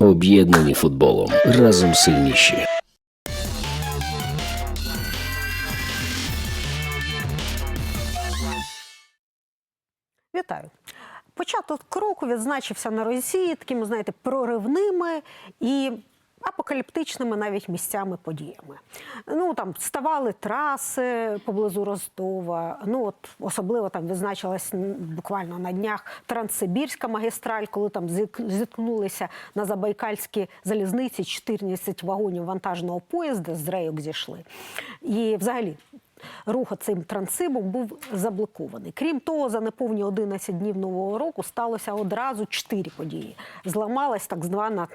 Об'єднані футболом. Разом сильніші. Вітаю. Початок кроку відзначився на Росії такими, знаєте, проривними і апокаліптичними навіть місцями подіями. Ну там ставали траси поблизу Ростова. Ну от особливо там відзначилась буквально на днях Транссибірська магістраль, коли там зіткнулися на Забайкальській залізниці 14 вагонів вантажного поїзда з рейок зійшли. І взагалі рух цим трансибом був заблокований. Крім того, за неповні 11 днів нового року сталося одразу чотири події. Зламалась так звана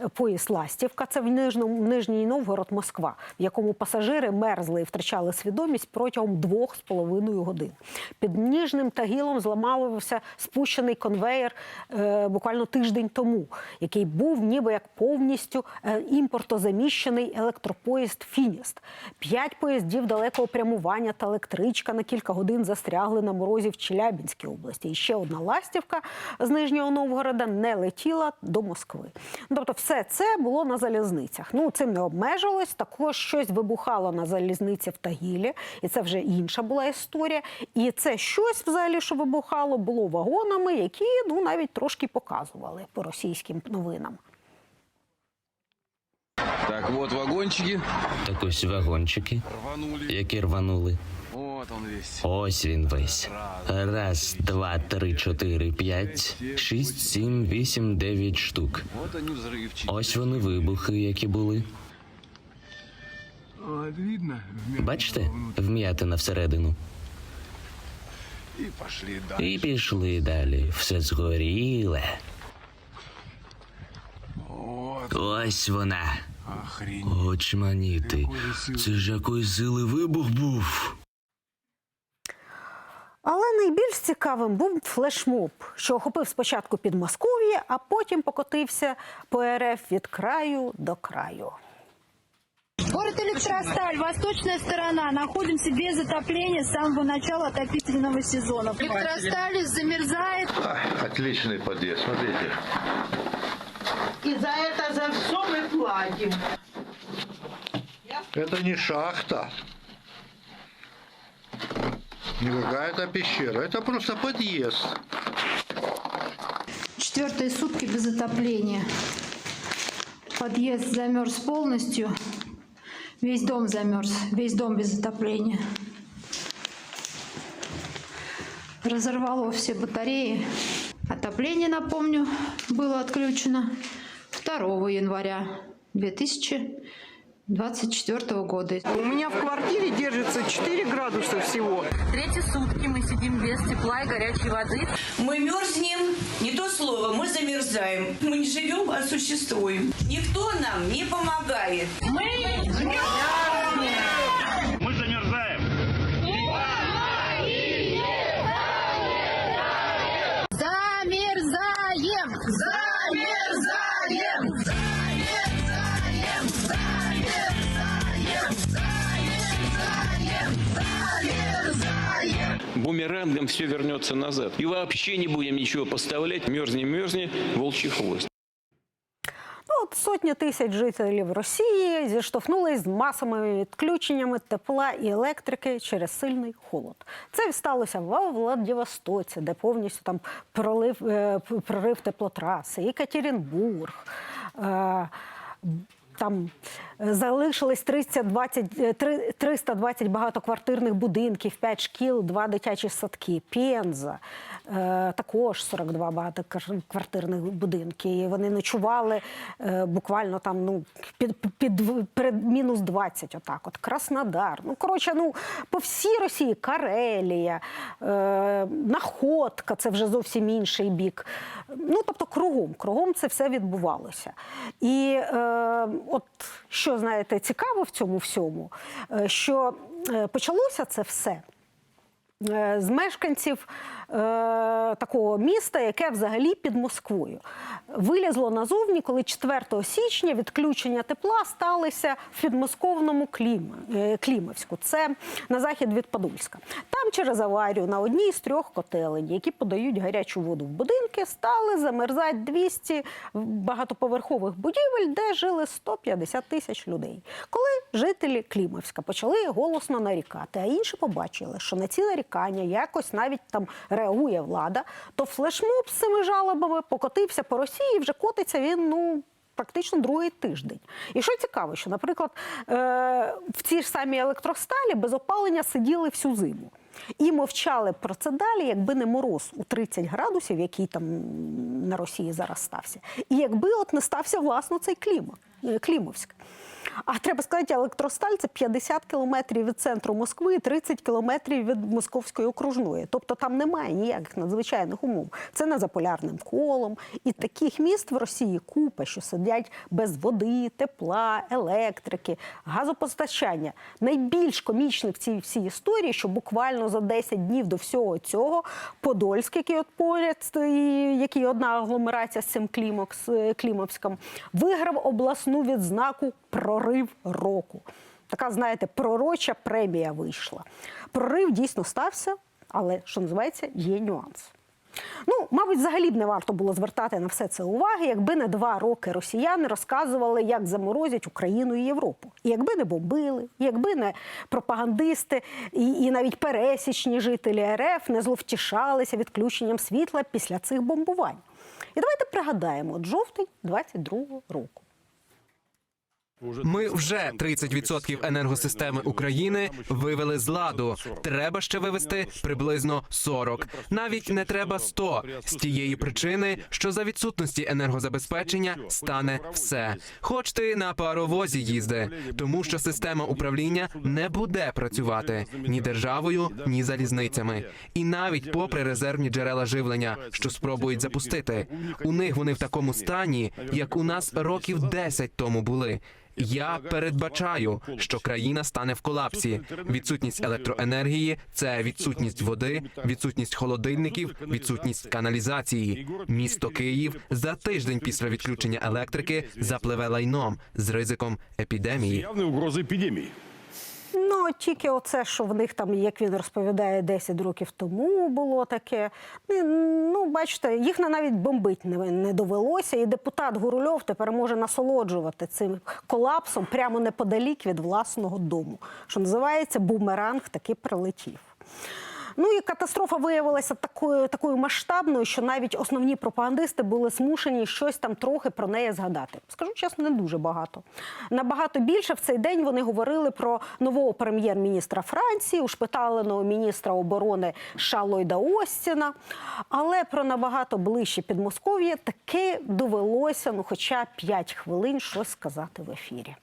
е, поїзд Ластівка. Це в Нижньому Нижній Новгород, Москва, в якому пасажири мерзли і втрачали свідомість протягом двох з половиною годин. Під Ніжним Тагілом зламався спущений конвеєр е, буквально тиждень тому, який був ніби як повністю е, імпортозаміщений електропоїзд Фініст. П'ять поїздів далекого прямування та електричка на кілька годин застрягли на морозі в Челябінській області. І ще одна ластівка з Нижнього Новгорода не летіла до Москви. Тобто, все це було на залізницях. Ну цим не обмежилось. Також щось вибухало на залізниці в Тагілі, і це вже інша була історія. І це щось взагалі, що вибухало, було вагонами, які ну навіть трошки показували по російським новинам. Так, вот вагончики. Так ось вагончики, Рванули. які рванули. Вот он весь. Ось він весь. Раз, два, три, чотири, п'ять, шість, сім, вісім, дев'ять штук. Вот они взрывчики. Ось вони вибухи, які були. Бачите? Вм'ятина всередину. И пошли дальше. І пішли далі. Все згоріле. Ось вона. охренеть. Очманіти. Це ж якої сили вибух був. Але найбільш цікавим був флешмоб, що охопив спочатку Підмосков'я, а потім покотився по РФ від краю до краю. Город Электросталь, восточная сторона. Находимся без отопления с самого начала отопительного сезона. Электросталь замерзает. Ай, Отличный подъезд, смотрите. И за это за все мы платим. Это не шахта. Не какая-то пещера. Это просто подъезд. Четвертые сутки без отопления. Подъезд замерз полностью. Весь дом замерз. Весь дом без отопления. Разорвало все батареи. Отопление, напомню, было отключено 2 января 2024 года. У меня в квартире держится 4 градуса всего. Третьи сутки мы сидим без тепла и горячей воды. Мы мерзнем, не то слово, мы замерзаем. Мы не живем, а существуем. Никто нам не помогает. Замерзаем! Бумерангом все вернется назад. И вообще не будем ничего поставлять. Мерзни, мерзни, волчий хвост. Ну, от сотні тисяч жителів Росії зіштовхнулись з масовими відключеннями тепла і електрики через сильний холод. Це сталося в Владивостоці, де повністю там пролив, е, прорив теплотраси, Екатеринбург. Там залишились 320, е, 320 багатоквартирних будинків, 5 шкіл, 2 дитячі садки, Пенза, е, також 42 багатоквартирних будинки. І вони ночували е, буквально там ну, під, під, перед мінус 20, отак от. Краснодар. Ну, коротше, ну, по всій Росії Карелія, е, Находка, це вже зовсім інший бік. Ну, тобто кругом, кругом це все відбувалося. І е, от що знаєте, цікаво в цьому всьому, е, що е, почалося це все е, з мешканців такого міста, яке взагалі під Москвою. Вилізло назовні, коли 4 січня відключення тепла сталися в підмосковному е, Клімовську. Це на захід від Подольська. Там через аварію на одній з трьох котелень, які подають гарячу воду в будинки, стали замерзати 200 багатоповерхових будівель, де жили 150 тисяч людей. Коли жителі Клімовська почали голосно нарікати, а інші побачили, що на ці нарікання якось навіть там реагує влада, то флешмоб з цими жалобами покотився по Росії, вже котиться він ну. Практично другий тиждень. І що цікаво, що, наприклад, е, в цій ж самій електросталі без опалення сиділи всю зиму. І мовчали про це далі, якби не мороз у 30 градусів, який там на Росії зараз стався. І якби от не стався власно цей клімат, е, Клімовськ. А треба сказати, електросталь це 50 кілометрів від центру Москви, і 30 кілометрів від Московської окружної. Тобто там немає ніяких надзвичайних умов. Це не за полярним колом. І таких міст в Росії купа, що сидять без води, тепла, електрики, газопостачання. Найбільш комічне в цій всій історії, що буквально за 10 днів до всього цього Подольськ, який от поряд, який одна агломерація з цим Клімокс, Клімовськом, виграв обласну відзнаку прорив року. Така, знаєте, пророча премія вийшла. Прорив дійсно стався, але що називається, є нюанс. Ну, мабуть, взагалі б не варто було звертати на все це уваги, якби не два роки росіяни розказували, як заморозять Україну і Європу. І якби не бомбили, якби не пропагандисти, і, і навіть пересічні жителі РФ не зловтішалися відключенням світла після цих бомбувань. І давайте пригадаємо, от жовтень 22-го року. Ми вже 30% енергосистеми України вивели з ладу. Треба ще вивести приблизно 40. Навіть не треба 100. з тієї причини, що за відсутності енергозабезпечення стане все. Хоч ти на паровозі їзди, тому що система управління не буде працювати ні державою, ні залізницями. І навіть попри резервні джерела живлення, що спробують запустити, у них вони в такому стані, як у нас років 10 тому були. Я передбачаю, що країна стане в колапсі. Відсутність електроенергії це відсутність води, відсутність холодильників, відсутність каналізації. Місто Київ за тиждень після відключення електрики запливе лайном з ризиком епідемії. Явные угрозы эпидемии. Ну, тільки оце, що в них там, як він розповідає, 10 років тому було таке. Ну, бачите, їх навіть бомбить не, не довелося. І депутат Гурульов тепер може насолоджувати цим колапсом прямо неподалік від власного дому. Що називається, бумеранг таки прилетів. Ну і катастрофа виявилася такою такою масштабною, що навіть основні пропагандисти були змушені щось там трохи про неї згадати. Скажу чесно, не дуже багато. Набагато більше в цей день вони говорили про нового прем'єр-міністра Франції, ушпиталеного міністра оборони США Ллойда Остіна. Але про набагато ближче Підмосков'я таки довелося, ну, хоча 5 хвилин щось сказати в ефірі.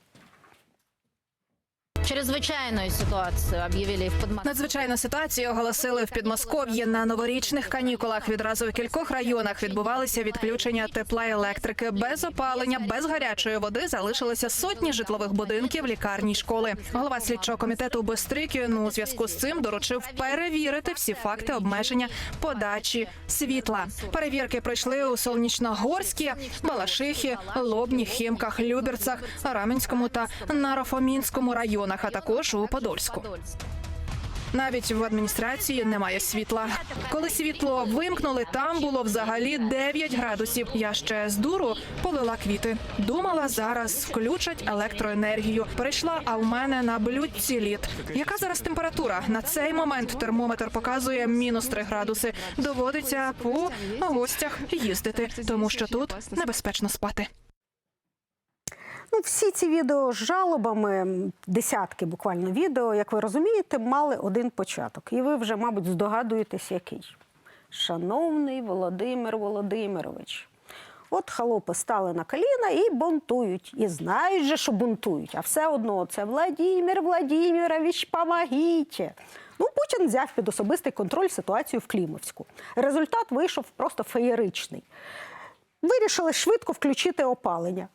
Чрезвычайную ситуацию объявили в Подмосковье. Надзвичайну ситуацію оголосили в Підмосков'ї на новорічних канікулах. Відразу в кількох районах відбувалися відключення тепла електрики. Без опалення, без гарячої води залишилося сотні житлових будинків, лікарні, школи. Голова слідчого комітету Бестрикін у зв'язку з цим доручив перевірити всі факти обмеження подачі світла. Перевірки пройшли у Солнічногорській, Балашихі, Лобні, Хімках, Люберцях, Раменському та Нарофомінському районах, а також у Подольську. Навіть в адміністрації немає світла. Коли світло вимкнули, там було взагалі 9 градусів. Я ще з дуру полила квіти. Думала, зараз включать електроенергію. Прийшла, а в мене на блюдці лід. Яка зараз температура? На цей момент термометр показує мінус 3 градуси. Доводиться по гостях їздити, тому що тут небезпечно спати. Ну, всі ці відео з жалобами, десятки буквально відео, як ви розумієте, мали один початок. І ви вже, мабуть, здогадуєтесь, який. Шановний Володимир Володимирович. От халопи стали на коліна і бунтують. І знають же, що бунтують. А все одно це Владимир Владимирович, помогіть. Ну, Путін взяв під особистий контроль ситуацію в Клімовську. Результат вийшов просто феєричний. Вирішили швидко включити опалення.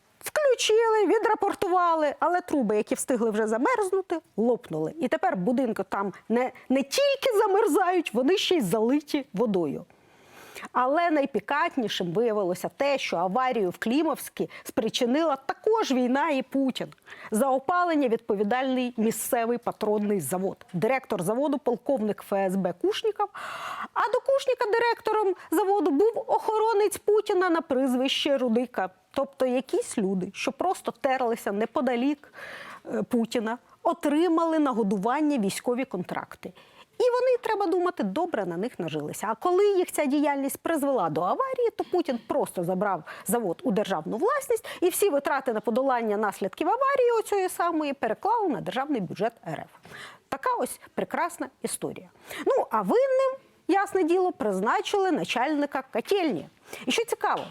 Включили відрапортували, але труби, які встигли вже замерзнути, лопнули. І тепер будинки там не, не тільки замерзають, вони ще й залиті водою. Але найпікантнішим виявилося те, що аварію в Клімовській спричинила також війна і Путін. За опалення відповідальний місцевий патронний завод. Директор заводу, полковник ФСБ Кушніков. А до Кушніка директором заводу був охоронець Путіна на прізвище Рудика. Тобто якісь люди, що просто терлися неподалік е, Путіна, отримали на годування військові контракти. І вони, треба думати, добре на них нажилися. А коли їх ця діяльність призвела до аварії, то Путін просто забрав завод у державну власність і всі витрати на подолання наслідків аварії оцієї самої переклали на державний бюджет РФ. Така ось прекрасна історія. Ну а винним, ясне діло, призначили начальника котельні. І що цікаво,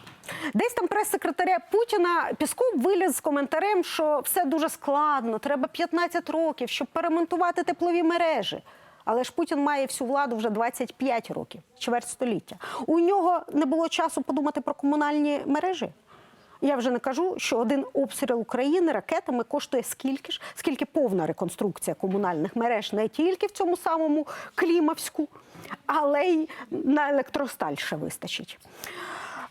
десь там прес-секретаря Путіна Пісков виліз з коментарем, що все дуже складно, треба 15 років, щоб перемонтувати теплові мережі. Але ж Путін має всю владу вже 25 років, чверть століття. У нього не було часу подумати про комунальні мережі. Я вже не кажу, що один обстріл України ракетами коштує скільки ж, скільки повна реконструкція комунальних мереж не тільки в цьому самому Клімовську, але й на електросталь ще вистачить.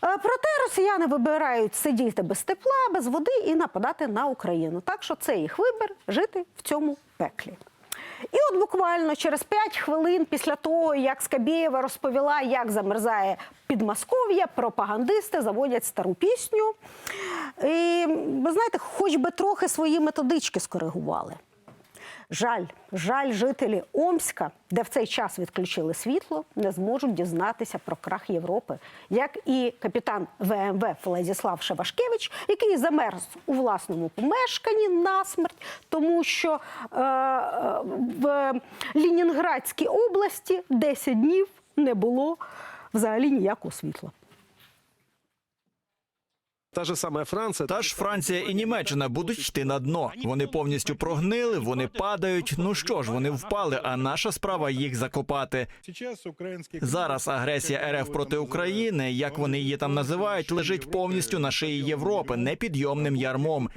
Е, Проте росіяни вибирають сидіти без тепла, без води і нападати на Україну. Так що це їх вибір жити в цьому пеклі. І от буквально через 5 хвилин після того, як Скабєєва розповіла, як замерзає Підмосков'я, пропагандисти заводять стару пісню. І ви знаєте, хоч би трохи свої методички скоригували. Жаль, жаль, жителі Омська, де в цей час відключили світло, не зможуть дізнатися про крах Європи, як і капітан ВМВ Владислав Шевашкевич, який замерз у власному помешканні насмерть, тому що е, е, в Лінінградській області 10 днів не було взагалі ніякого світла. Та ж саме Франція. Та ж Франція і Німеччина будуть йти на дно. Вони повністю прогнили, вони падають. Ну що ж, вони впали, а наша справа їх закопати. Зараз агресія РФ проти України, як вони її там називають, лежить повністю на шиї Європи, непідйомним ярмом.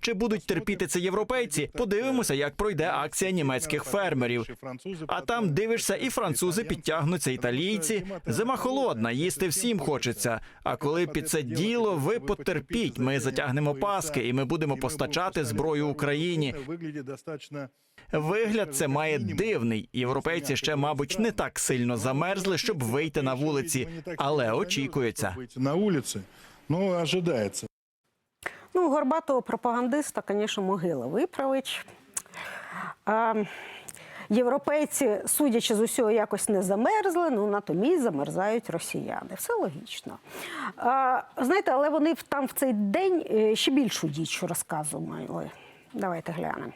Чи будуть терпіти це європейці? Подивимося, як пройде акція німецьких фермерів. А там дивишся, і французи підтягнуться, італійці. Зима холодна, їсти всім хочеться. А коли під це діло, ви потерпіть. Ми затягнемо паски, і ми будемо постачати зброю Україні. Вигляд це має дивний. Європейці ще, мабуть, не так сильно замерзли, щоб вийти на вулиці, але очікується. На вулиці, ну, ожидається. Ну, горбатого пропагандиста, звісно, могила виправить. А, європейці, судячи з усього, якось не замерзли, ну натомість замерзають росіяни. Все логічно. А, знаєте, але вони там в цей день е, ще більшу діч розказували. Давайте глянемо.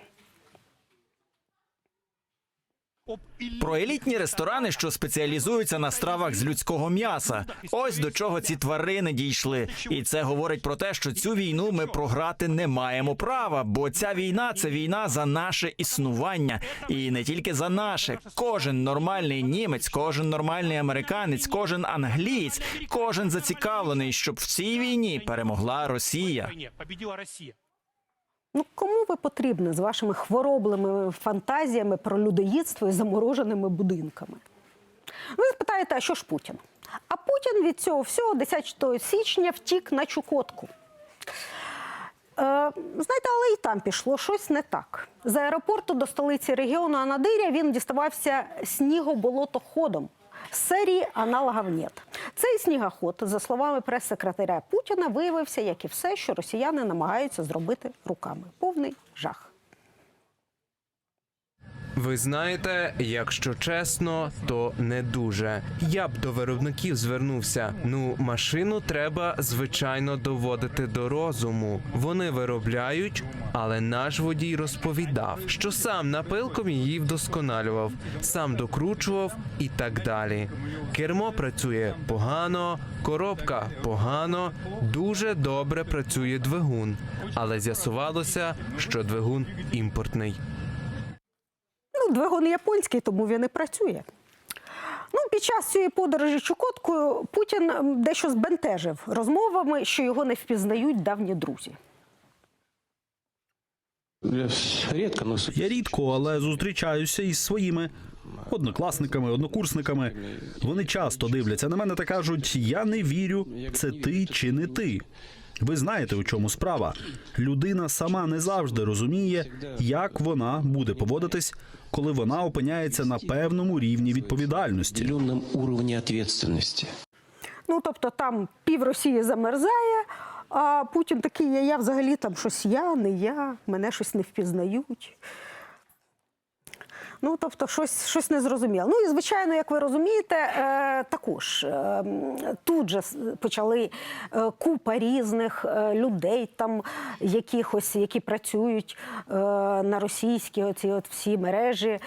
Про елітні ресторани, що спеціалізуються на стравах з людського м'яса. Ось до чого ці тварини дійшли. І це говорить про те, що цю війну ми програти не маємо права, бо ця війна це війна за наше існування, і не тільки за наше. Кожен нормальний німець, кожен нормальний американець, кожен англієць, кожен зацікавлений, щоб в цій війні перемогла Росія. Ну, кому ви потрібні з вашими хвороблими фантазіями про людоїдство і замороженими будинками? Ви спитаєте, а що ж Путін? А Путін від цього всього 10 січня втік на Чукотку. Е, знаєте, але і там пішло щось не так. З аеропорту до столиці регіону Анадиря він діставався снігоболотоходом серії аналогів «Нет». Цей снігоход, за словами прес-секретаря Путіна, виявився, як і все, що росіяни намагаються зробити руками. Повний жах. Ви знаєте, якщо чесно, то не дуже. Я б до виробників звернувся. Ну, машину треба звичайно доводити до розуму. Вони виробляють, але наш водій розповідав, що сам напилком її вдосконалював, сам докручував і так далі. Кермо працює погано, коробка погано, дуже добре працює двигун, але з'ясувалося, що двигун імпортний. Двигун японський, тому він і працює. Ну, під час цієї подорожі Чукоткою Путін дещо збентежив розмовами, що його не впізнають давні друзі. Я рідко, але зустрічаюся із своїми однокласниками, однокурсниками. Вони часто дивляться на мене та кажуть: я не вірю, це ти чи не ти. Ви знаєте, у чому справа. Людина сама не завжди розуміє, як вона буде поводитись, коли вона опиняється на певному рівні відповідальності. рівні відповідальності. Ну, тобто там пів Росії замерзає, а Путін такий, я, я взагалі там щось я, не я, мене щось не впізнають. Ну, тобто, щось, щось незрозуміло. Ну і звичайно, як ви розумієте, е, також е, тут же почали е, купа різних людей, там якихось, які працюють на російські оці от всі мережі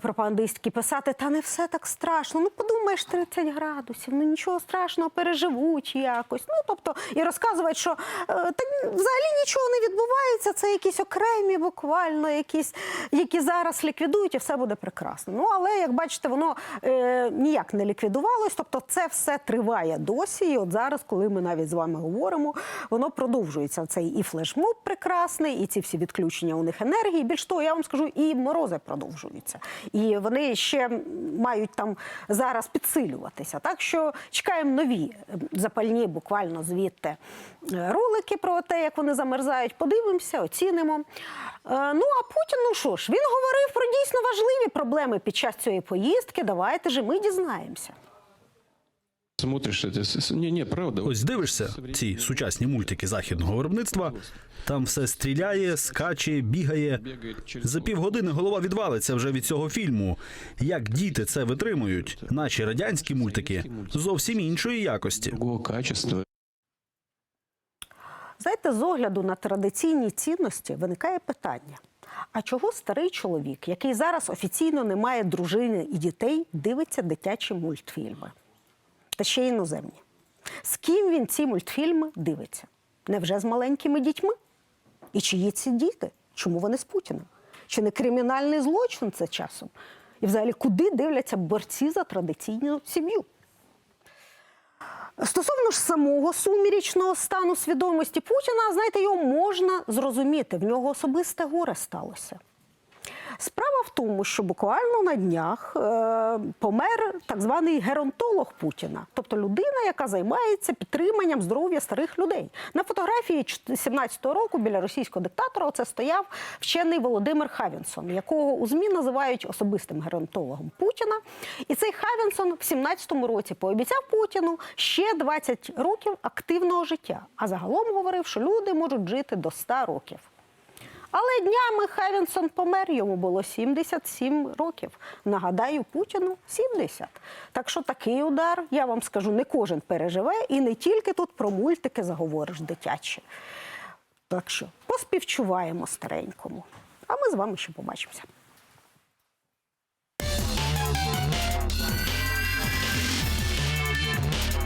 пропагандистські, писати, та не все так страшно. Ну подумаєш, 30 градусів, ну нічого страшного, переживуть якось. Ну тобто, і розказують, що е, та взагалі нічого не відбувається. Це якісь окремі, буквально якісь, які зараз ліквідують, і все буде прекрасно. Ну але як бачите, воно е, ніяк не ліквідувалось. Тобто, це все триває досі. І от зараз, коли ми навіть з вами говоримо, воно продовжується. Цей і флешмоб прекрасний, і ці всі відключення у них енергії. Більш того, я вам скажу, і морози продовжуються. І вони ще мають там зараз підсилюватися. Так що чекаємо нові е, запальні, буквально звідти е, ролики про те, як вони замерзають. Подивимося, оцінимо. Е, Ну а Путін, ну що ж, він говорив про дійсно важливі проблеми під час цієї поїздки. Давайте же ми дізнаємося. Смотришь, это... с- с- Не, не, правда. Ось дивишся ці сучасні мультики західного виробництва. Там все стріляє, скаче, бігає. За півгодини голова відвалиться вже від цього фільму. Як діти це витримують? Наші радянські мультики зовсім іншої якості. Знаєте, з огляду на традиційні цінності виникає питання: а чого старий чоловік, який зараз офіційно не має дружини і дітей, дивиться дитячі мультфільми? Та ще іноземні. З ким він ці мультфільми дивиться? Невже з маленькими дітьми? І чиї ці діти? Чому вони з Путіним? Чи не кримінальний злочин це часом? І взагалі, куди дивляться борці за традиційну сім'ю? Стосовно ж самого сумірічного стану свідомості Путіна, знаєте, його можна зрозуміти. В нього особисте горе сталося. Справа в тому, що буквально на днях е, помер так званий геронтолог Путіна, тобто людина, яка займається підтриманням здоров'я старих людей. На фотографії 17-го року біля російського диктатора оце стояв вчений Володимир Хавінсон, якого у ЗМІ називають особистим геронтологом Путіна. І цей Хавінсон в 17-му році пообіцяв Путіну ще 20 років активного життя. А загалом говорив, що люди можуть жити до 100 років. Але днями Хевінсон помер, йому було 77 років. Нагадаю, Путіну 70. Так що такий удар, я вам скажу, не кожен переживе, і не тільки тут про мультики заговориш дитячі. Так що поспівчуваємо старенькому. А ми з вами ще побачимося.